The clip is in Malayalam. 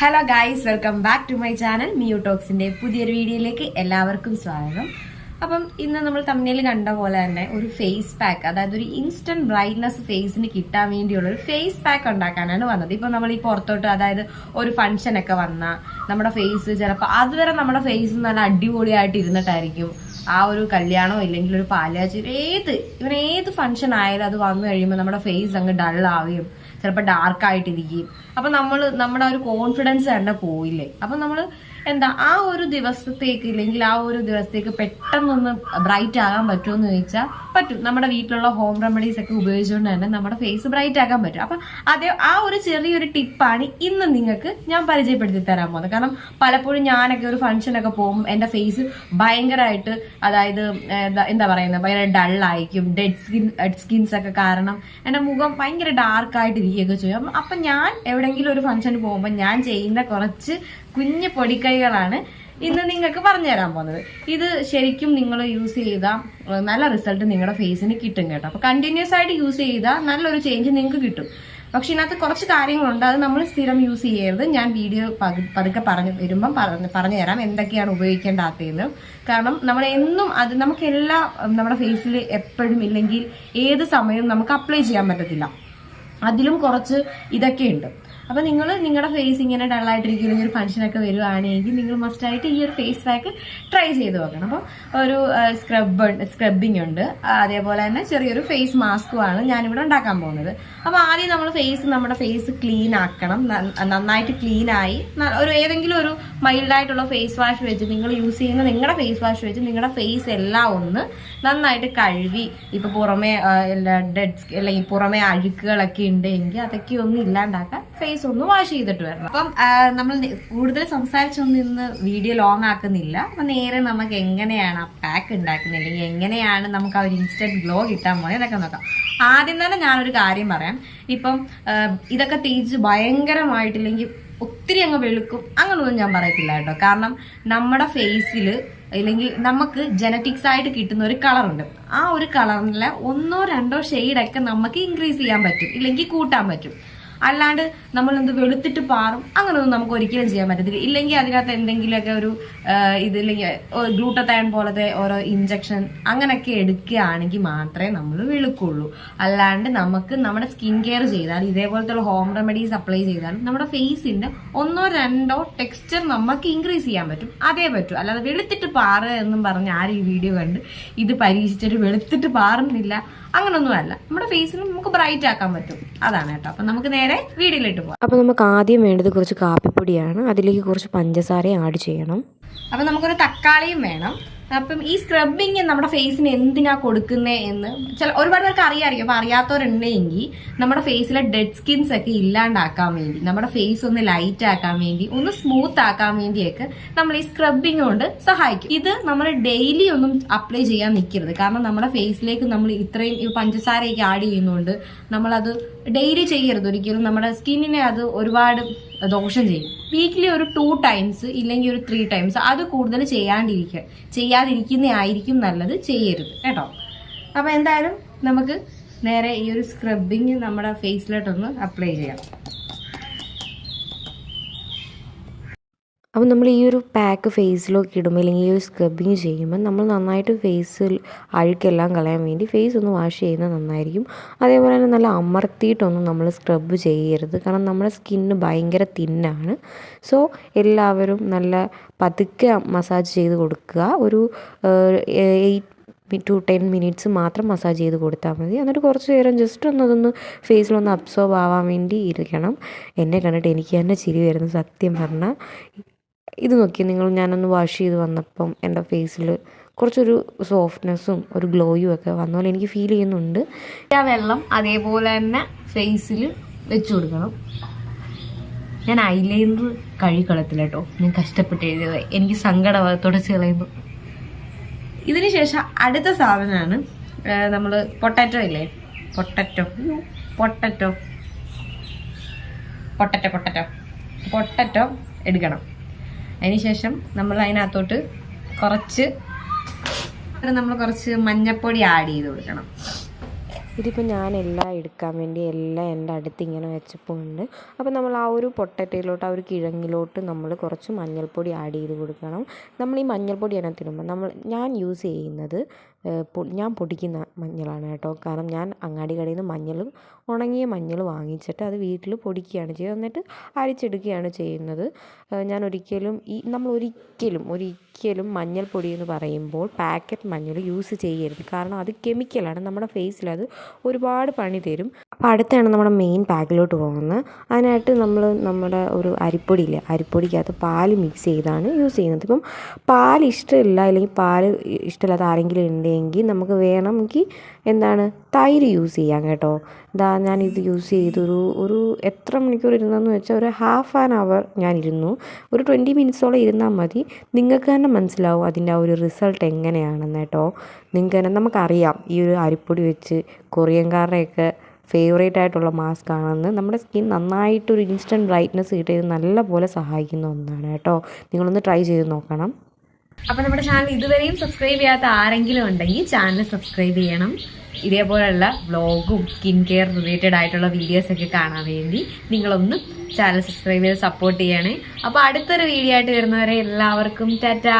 Hello guys welcome back to my channel മിയു ടോക്സിന്റെ പുതിയൊരു വീഡിയോയിലേക്ക് എല്ലാവർക്കും സ്വാഗതം. അപ്പം ഇന്ന് നമ്മൾ തമ്മിൽ കണ്ട പോലെ തന്നെ ഒരു ഫേസ് പാക്ക് അതായത് ഒരു ഇൻസ്റ്റന്റ് ബ്രൈറ്റ്നസ് ഫേസിന് കിട്ടാൻ വേണ്ടിയുള്ള ഒരു ഫേസ് പാക്ക് ഉണ്ടാക്കാനാണ് വന്നത്. ഇപ്പൊ നമ്മൾ ഈ പുറത്തോട്ട് അതായത് ഒരു ഫംഗ്ഷൻ ഒക്കെ വന്ന നമ്മുടെ ഫേസ് ചിലപ്പോൾ അതുവരെ നമ്മുടെ ഫേസ് നല്ല അടിപൊളിയായിട്ട് ഇരുന്നിട്ടായിരിക്കും ആ ഒരു കല്യാണമോ ഇല്ലെങ്കിൽ ഒരു പാലാച്ചി ഏത് ഇവൻ ഏത് ഫംഗ്ഷൻ ആയാലും അത് വന്നു കഴിയുമ്പോൾ നമ്മുടെ ഫേസ് അങ്ങ് ഡൾ ആവുകയും ചിലപ്പോൾ ഡാർക്കായിട്ടിരിക്കും അപ്പം നമ്മൾ നമ്മുടെ ഒരു കോൺഫിഡൻസ് തന്നെ പോയില്ലേ അപ്പം നമ്മൾ എന്താ ആ ഒരു ദിവസത്തേക്ക് ഇല്ലെങ്കിൽ ആ ഒരു ദിവസത്തേക്ക് പെട്ടെന്നൊന്ന് ബ്രൈറ്റ് ആകാൻ പറ്റുമോ എന്ന് ചോദിച്ചാൽ പറ്റും. നമ്മുടെ വീട്ടിലുള്ള ഹോം റെമഡീസ് ഒക്കെ ഉപയോഗിച്ചുകൊണ്ട് തന്നെ നമ്മുടെ ഫേസ് ബ്രൈറ്റ് ആക്കാൻ പറ്റും. അപ്പം അതേ ആ ഒരു ചെറിയൊരു ടിപ്പാണ് ഇന്ന് നിങ്ങൾക്ക് ഞാൻ പരിചയപ്പെടുത്തി തരാൻ പോകുന്നത്. കാരണം പലപ്പോഴും ഞാനൊക്കെ ഒരു ഫംഗ്ഷനൊക്കെ പോകും എന്റെ ഫേസ് ഭയങ്കരമായിട്ട് അതായത് എന്താ പറയുന്നത് ഭയങ്കര ഡള്ളായിരിക്കും ഡെഡ് സ്കിൻ ഡെഡ് സ്കിൻസ് ഒക്കെ കാരണം എന്റെ മുഖം ഭയങ്കര ഡാർക്ക് ആയിട്ട് ഇരിക്കുകയൊക്കെ ചെയ്യും. അപ്പം ഞാൻ എവിടെയെങ്കിലും ഒരു ഫംഗ്ഷന് പോകുമ്പോൾ ഞാൻ ചെയ്യുന്ന കുറച്ച് കുഞ്ഞു പൊടിക്കൈകളാണ് ഇന്ന് നിങ്ങൾക്ക് പറഞ്ഞു തരാൻ പോകുന്നത്. ഇത് ശരിക്കും നിങ്ങൾ യൂസ് ചെയ്താൽ നല്ല റിസൾട്ട് നിങ്ങളുടെ ഫേസിന് കിട്ടും കേട്ടോ. അപ്പൊ കണ്ടിന്യൂസ് ആയിട്ട് യൂസ് ചെയ്താൽ നല്ലൊരു ചേഞ്ച് നിങ്ങൾക്ക് കിട്ടും. പക്ഷെ ഇതിനകത്ത് കുറച്ച് കാര്യങ്ങളുണ്ട് അത് നമ്മൾ സ്ഥിരം യൂസ് ചെയ്യരുത്. ഞാൻ വീഡിയോ പതു- പതുക്കെ പറഞ്ഞു വരുമ്പം പറഞ്ഞു തരാം എന്തൊക്കെയാണ് ഉപയോഗിക്കേണ്ടാത്തതെന്ന് കാരണം നമ്മൾ എന്നും അത് എല്ലാ നമ്മുടെ ഫേസിൽ എപ്പോഴും ഇല്ലെങ്കിൽ ഏത് സമയവും നമുക്ക് അപ്ലൈ ചെയ്യാൻ പറ്റത്തില്ല. അതിലും കുറച്ച് ഇതൊക്കെ ഉണ്ട് അപ്പൊ നിങ്ങൾ നിങ്ങളുടെ ഫേസ് ഇങ്ങനെ ഡള്ളായിട്ടിരിക്കുന്ന ഒരു ഫംഗ്ഷനൊക്കെ വരുവാണെങ്കിൽ നിങ്ങൾ മസ്റ്റായിട്ട് ഈ ഒരു ഫേസ് പാക്ക് ട്രൈ ചെയ്ത് നോക്കണം. അപ്പോൾ ഒരു സ്ക്രബ് സ്ക്രബിങ് ഉണ്ട് അതേപോലെ തന്നെ ചെറിയൊരു ഫേസ് മാസ്കും ആണ് ഞാനിവിടെ ഉണ്ടാക്കാൻ പോകുന്നത്. അപ്പൊ ആദ്യം നമ്മൾ ഫേസ് നമ്മുടെ ഫേസ് ക്ലീൻ ആക്കണം. നന്നായിട്ട് ക്ലീൻ ആയി. ഒരു ഏതെങ്കിലും ഒരു മൈൽഡ് ആയിട്ടുള്ള ഫേസ് വാഷ് വെച്ച് നിങ്ങൾ യൂസ് ചെയ്യുന്ന നിങ്ങളുടെ ഫേസ് വാഷ് വെച്ച് നിങ്ങളുടെ ഫേസ് എല്ലാം ഒന്ന് നന്നായിട്ട് കഴുകി. ഇപ്പൊ പുറമെ ഡെഡ് അല്ലെങ്കിൽ പുറമെ അഴുക്കുകളൊക്കെ ഉണ്ടെങ്കിൽ അതൊക്കെ ഒന്നും ഇല്ലാണ്ടാക്കാൻ ഫേസ് ഒന്ന് വാഷ് ചെയ്തിട്ട് വരണം. അപ്പം നമ്മൾ കൂടുതൽ സംസാരിച്ചൊന്നും ഇന്ന് വീഡിയോ ലോങ് ആക്കുന്നില്ല. അപ്പം നേരെ നമുക്ക് എങ്ങനെയാണ് ആ പാക്ക് ഉണ്ടാക്കുന്നത്? അല്ലെങ്കിൽ എങ്ങനെയാണ് നമുക്ക് ആ ഒരു ഇൻസ്റ്റന്റ് ഗ്ലോ കിട്ടാൻ പോയത് ഇതൊക്കെ നോക്കാം. ആദ്യം തന്നെ ഞാനൊരു കാര്യം പറയാം. ഇപ്പം ഇതൊക്കെ തേച്ച് ഭയങ്കരമായിട്ടില്ലെങ്കിൽ ഒത്തിരി അങ്ങ് വെളുക്കും. അങ്ങനൊന്നും ഞാൻ പറയത്തില്ല കേട്ടോ. കാരണം നമ്മുടെ ഫേസിൽ അല്ലെങ്കിൽ നമുക്ക് ജനറ്റിക്സ് ആയിട്ട് കിട്ടുന്ന ഒരു കളറുണ്ട് ആ ഒരു കളറിലെ ഒന്നോ രണ്ടോ ഷെയ്ഡൊക്കെ നമുക്ക് ഇൻക്രീസ് ചെയ്യാൻ പറ്റും. ഇല്ലെങ്കിൽ കൂട്ടാൻ പറ്റും. അല്ലാണ്ട് നമ്മൾ എന്ത് വെളുത്തിട്ട് പാറും അങ്ങനെയൊന്നും നമുക്ക് ഒരിക്കലും ചെയ്യാൻ പറ്റത്തില്ല. ഇല്ലെങ്കിൽ അതിനകത്ത് എന്തെങ്കിലുമൊക്കെ ഒരു ഇതില്ലെങ്കിൽ ഗ്ലൂട്ടത്തയൺ പോലത്തെ ഓരോ ഇഞ്ചക്ഷൻ അങ്ങനെയൊക്കെ എടുക്കുകയാണെങ്കിൽ മാത്രമേ നമ്മൾ വെളുക്കുള്ളൂ. അല്ലാണ്ട് നമുക്ക് നമ്മുടെ സ്കിൻ കെയർ ചെയ്താൽ ഇതേപോലത്തെ ഹോം റെമഡീസ് അപ്ലൈ ചെയ്താലും നമ്മുടെ ഫേസിന്റെ ഒന്നോ രണ്ടോ ടെക്സ്ചർ നമുക്ക് ഇൻക്രീസ് ചെയ്യാൻ പറ്റും. അതേ പറ്റും. അല്ലാതെ വെളുത്തിട്ട് പാറ് എന്നും പറഞ്ഞ് ആരും ഈ വീഡിയോ കണ്ട് ഇത് പരീക്ഷിച്ചിട്ട് വെളുത്തിട്ട് പാറുന്നില്ല. അങ്ങനൊന്നും അല്ല. നമ്മുടെ ഫേസിന് നമുക്ക് ബ്രൈറ്റ് ആക്കാൻ പറ്റും. അതാണ് കേട്ടോ. അപ്പൊ നമുക്ക് നേരെ വീടിലിട്ട് പോവാം. അപ്പോൾ നമുക്ക് ആദ്യം വേണ്ടത് കുറച്ച് കാപ്പിപ്പൊടിയാണ്. അതിലേക്ക് കുറച്ച് പഞ്ചസാരയും ആഡ് ചെയ്യണം. അപ്പൊ നമുക്കൊരു തക്കാളിയും വേണം. അപ്പം ഈ സ്ക്രബിങ് നമ്മുടെ ഫേസിന് എന്തിനാ കൊടുക്കുന്നേ എന്ന് ചില ഒരുപാട് പേർക്ക് അറിയാമായിരിക്കും. അപ്പൊ അറിയാത്തവരുണ്ടെങ്കിൽ നമ്മുടെ ഫേസിലെ ഡെഡ് സ്കിൻസ് ഒക്കെ ഇല്ലാണ്ടാക്കാൻ വേണ്ടി നമ്മുടെ ഫേസ് ഒന്ന് ലൈറ്റ് ആക്കാൻ വേണ്ടി ഒന്ന് സ്മൂത്ത് ആക്കാൻ വേണ്ടിയൊക്കെ നമ്മൾ ഈ സ്ക്രബിങ് കൊണ്ട് സഹായിക്കും. ഇത് നമ്മൾ ഡെയിലി ഒന്നും അപ്ലൈ ചെയ്യാൻ നിൽക്കരുത്. കാരണം നമ്മുടെ ഫേസിലേക്ക് നമ്മൾ ഇത്രയും പഞ്ചസാരയൊക്കെ ആഡ് ചെയ്യുന്നതുകൊണ്ട് നമ്മളത് ഡെയിലി ചെയ്യരുത്. ഒരിക്കലും നമ്മുടെ സ്കിന്നിനെ അത് ഒരുപാട് ദോഷം ചെയ്യും. വീക്കിലി ഒരു ടു ടൈംസ് ഇല്ലെങ്കിൽ ഒരു ത്രീ ടൈംസ് അത് കൂടുതൽ ചെയ്യാണ്ടിരിക്കുക. ചെയ്യാതിരിക്കുന്ന ആയിരിക്കും നല്ലത് ചെയ്യരുത്. കേട്ടോ? അപ്പോൾ എന്തായാലും നമുക്ക് നേരെ ഈ ഒരു സ്ക്രബിങ് നമ്മുടെ ഫേസിലോട്ടൊന്ന് അപ്ലൈ ചെയ്യാം. അപ്പോൾ നമ്മൾ ഈ ഒരു പാക്ക് ഫേസിലൊക്കെ ഇടുമ്പോൾ അല്ലെങ്കിൽ ഈ ഒരു സ്ക്രബിങ് ചെയ്യുമ്പോൾ നമ്മൾ നന്നായിട്ട് ഫേസിൽ അഴുക്കെല്ലാം കളയാൻ വേണ്ടി ഫേസ് ഒന്ന് വാഷ് ചെയ്യുന്നത് നന്നായിരിക്കും. അതേപോലെ തന്നെ നല്ല അമർത്തിയിട്ടൊന്നും നമ്മൾ സ്ക്രബ് ചെയ്യരുത്. കാരണം നമ്മുടെ സ്കിന്ന് ഭയങ്കര തിന്നാണ് സോ എല്ലാവരും നല്ല പതുക്കെ മസാജ് ചെയ്ത് കൊടുക്കുക. ഒരു എയ്റ്റ് ടു ടെൻ മിനിറ്റ്സ് മാത്രം മസാജ് ചെയ്ത് കൊടുത്താൽ മതി. എന്നിട്ട് കുറച്ച് നേരം ജസ്റ്റ് ഒന്ന് അതൊന്ന് ഫേസിലൊന്ന് അബ്സോർബ് ആവാൻ വേണ്ടി ഇരിക്കണം. എന്നെ കണ്ടിട്ട് എനിക്ക് തന്നെ ചിരി വരുന്നു സത്യം പറഞ്ഞാൽ. ഇത് നോക്കി നിങ്ങൾ ഞാനൊന്ന് വാഷ് ചെയ്ത് വന്നപ്പം എന്റെ ഫേസിൽ കുറച്ചൊരു സോഫ്റ്റ്നെസ്സും ഒരു ഗ്ലോയും ഒക്കെ വന്ന പോലെ എനിക്ക് ഫീൽ ചെയ്യുന്നുണ്ട്. ആ വെള്ളം അതേപോലെ തന്നെ ഫേസിൽ വെച്ചു കൊടുക്കണം. ഞാൻ ഐലൈനർ കഴുകളത്തില്ല കേട്ടോ. ഞാൻ കഷ്ടപ്പെട്ട് എഴുതിയത്. എനിക്ക് സങ്കടം തുടച്ച് കളയുന്നു. ഇതിന് ശേഷം അടുത്ത സാധനമാണ് നമ്മൾ പൊട്ടാറ്റോ ഇല്ലേ? Potato potato potato potato potato എടുക്കണം. അതിനുശേഷം നമ്മൾ അതിനകത്തോട്ട് കുറച്ച് നമ്മൾ കുറച്ച് മഞ്ഞപ്പൊടി ആഡ് ചെയ്ത് കൊടുക്കണം. ഇതിപ്പോൾ ഞാൻ എല്ലാം എടുക്കാൻ വേണ്ടി എല്ലാം എന്റെ അടുത്ത് ഇങ്ങനെ വെച്ചപ്പോണ്ട് അപ്പോൾ നമ്മൾ ആ ഒരു പൊട്ടറ്റയിലോട്ട് ആ ഒരു കിഴങ്ങിലോട്ട് നമ്മൾ കുറച്ച് മഞ്ഞൾപ്പൊടി ആഡ് ചെയ്ത് കൊടുക്കണം. നമ്മൾ ഈ മഞ്ഞൾപ്പൊടി അതിനകത്ത് ഇടുമ്പോൾ നമ്മൾ ഞാൻ യൂസ് ചെയ്യുന്നത് ഞാൻ പൊടിക്കുന്ന മഞ്ഞളാണ് കേട്ടോ. കാരണം ഞാൻ അങ്ങാടി കടയിൽ നിന്ന് മഞ്ഞൾ ഉണങ്ങിയ മഞ്ഞൾ വാങ്ങിച്ചിട്ട് അത് വീട്ടിൽ പൊടിക്കുകയാണ് ചെയ്യുന്നത് എന്നിട്ട് അരിച്ചെടുക്കുകയാണ് ചെയ്യുന്നത്. ഞാൻ ഒരിക്കലും ഈ നമ്മൾ ഒരിക്കലും ഒരിക്കലും മഞ്ഞൾ പൊടി എന്ന് പറയുമ്പോൾ പാക്കറ്റ് മഞ്ഞൾ യൂസ് ചെയ്യരുത്. കാരണം അത് കെമിക്കലാണ്. നമ്മുടെ ഫേസിൽ അത് ഒരുപാട് പണി തരും. അപ്പോൾ അടുത്താണ് നമ്മുടെ മെയിൻ പാക്കിലോട്ട് പോകുന്നത്. അതിനായിട്ട് നമ്മൾ നമ്മുടെ ഒരു അരിപ്പൊടി ഇല്ല അരിപ്പൊടിക്കകത്ത് പാൽ മിക്സ് ചെയ്താണ് യൂസ് ചെയ്യുന്നത്. ഇപ്പം പാൽ ഇഷ്ടമില്ല അല്ലെങ്കിൽ പാൽ ഇഷ്ടമില്ലാത്ത ആരെങ്കിലും ഉണ്ടെങ്കിൽ നമുക്ക് വേണമെങ്കിൽ എന്താണ് തൈര് യൂസ് ചെയ്യാം കേട്ടോ. ഇതാ ഞാനിത് യൂസ് ചെയ്തൊരു ഒരു എത്ര മണിക്കൂർ ഇരുന്നെന്ന് വെച്ചാൽ ഒരു ഹാഫ് ആൻ അവർ ഞാൻ ഇരുന്നു. ഒരു ട്വന്റി മിനിറ്റ്സോളം ഇരുന്നാൽ മതി. നിങ്ങൾക്ക് തന്നെ മനസ്സിലാവും അതിന്റെ ആ ഒരു റിസൾട്ട് എങ്ങനെയാണെന്ന് കേട്ടോ. നിങ്ങൾക്ക് തന്നെ നമുക്കറിയാം ഈ ഒരു അരിപ്പൊടി വെച്ച് കൊറിയൻകാരുടെയൊക്കെ ഫേവറേറ്റ് ആയിട്ടുള്ള മാസ്ക് ആണെന്ന് നമ്മുടെ സ്കിൻ നന്നായിട്ടൊരു ഇൻസ്റ്റന്റ് ബ്രൈറ്റ്നസ് കിട്ടിയത് നല്ലപോലെ സഹായിക്കുന്ന ഒന്നാണ് കേട്ടോ. നിങ്ങളൊന്ന് ട്രൈ ചെയ്ത് നോക്കണം. അപ്പോൾ നമ്മുടെ ചാനൽ ഇതുവരെയും സബ്സ്ക്രൈബ് ചെയ്യാത്ത ആരെങ്കിലും ഉണ്ടെങ്കിൽ ചാനൽ സബ്സ്ക്രൈബ് ചെയ്യണം. ഇതേപോലെയുള്ള വ്ളോഗും സ്കിൻ കെയർ റിലേറ്റഡ് ആയിട്ടുള്ള വീഡിയോസ് ഒക്കെ കാണാൻ വേണ്ടി നിങ്ങളൊന്ന് ചാനൽ സബ്സ്ക്രൈബ് ചെയ്ത് സപ്പോർട്ട് ചെയ്യണേ. അപ്പോൾ അടുത്തൊരു വീഡിയോ ആയിട്ട് വരുന്നവരെ എല്ലാവർക്കും ടാറ്റാ!